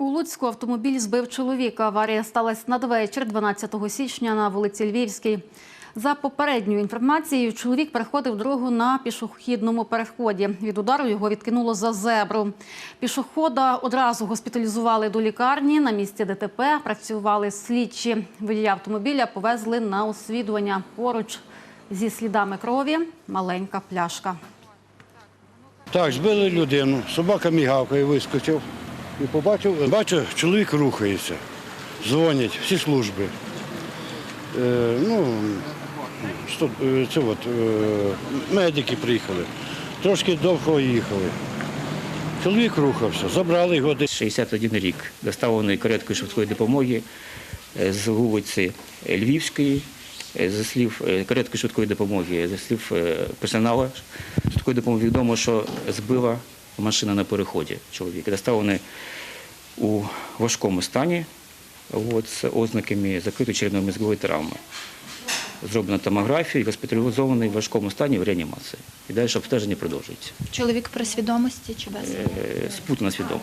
У Луцьку автомобіль збив чоловіка. Аварія сталася надвечір 12 січня на вулиці Львівській. За попередньою інформацією, чоловік переходив дорогу на пішохідному переході. Від удару його відкинуло за зебру. Пішохода одразу госпіталізували до лікарні. На місці ДТП працювали слідчі. Водія автомобіля повезли на освідування. Поруч зі слідами крові маленька пляшка. Так, збили людину, собака мігавкою вискочив і побачив, бачу, чоловік рухається, дзвонять всі служби. Е, ну, сто- е, це от, е, медики приїхали, трошки довго їхали. Чоловік рухався, забрали його десь. 61 рік, доставлений кареткою швидкої допомоги е, з вулиці Львівської. Е, За слів е, швидкої допомоги, за слів персоналу швидкої допомоги відомо, що збила машина на переході чоловіка. Доставлений у важкому стані от, з ознаками закритої черепно-мозгової травми. Зроблена томографія госпіталізований в важкому стані в реанімації. І далі обстеження продовжується. Чоловік при свідомості чи без? Е, Спутана свідомість.